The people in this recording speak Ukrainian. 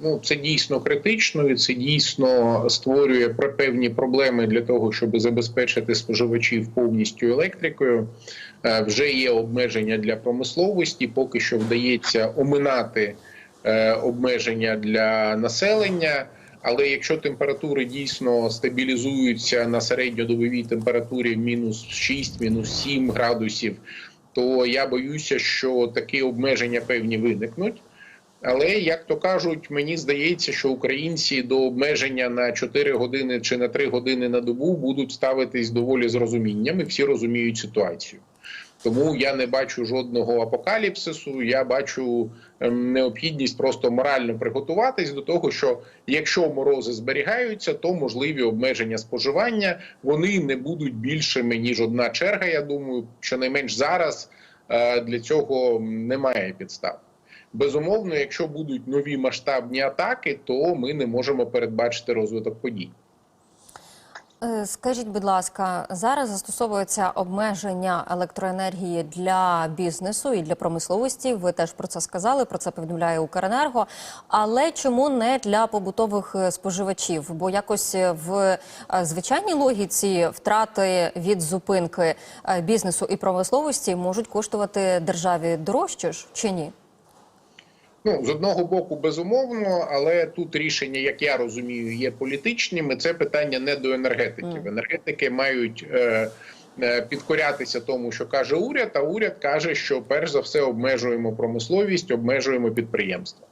Ну це дійсно критично, і це дійсно створює певні проблеми для того, щоб забезпечити споживачів повністю електрикою. Е, Вже є обмеження для промисловості. Поки що вдається оминати е, обмеження для населення. Але якщо температури дійсно стабілізуються на середньодобовій температурі мінус 6, мінус 7 градусів, то я боюся, що такі обмеження певні виникнуть. Але як то кажуть, мені здається, що українці до обмеження на 4 години чи на 3 години на добу будуть ставитись доволі з розумінням, і всі розуміють ситуацію. Тому я не бачу жодного апокаліпсису. Я бачу ем, необхідність просто морально приготуватись до того, що якщо морози зберігаються, то можливі обмеження споживання вони не будуть більшими ніж одна черга. Я думаю, щонайменш зараз е, для цього немає підстав. Безумовно, якщо будуть нові масштабні атаки, то ми не можемо передбачити розвиток подій. Е, Скажіть, будь ласка, зараз застосовується обмеження електроенергії для бізнесу і для промисловості. Ви теж про це сказали. Про це повідомляє Укренерго. Але чому не для побутових е, споживачів? Бо якось е, в звичайній логіці втрати від зупинки бізнесу і промисловості можуть коштувати державі дорожче ж чи ні? Ну з одного боку, безумовно, але тут рішення, як я розумію, є політичними. Це питання не до енергетиків. Енергетики мають е, е, підкорятися тому, що каже уряд. А уряд каже, що перш за все обмежуємо промисловість, обмежуємо підприємства.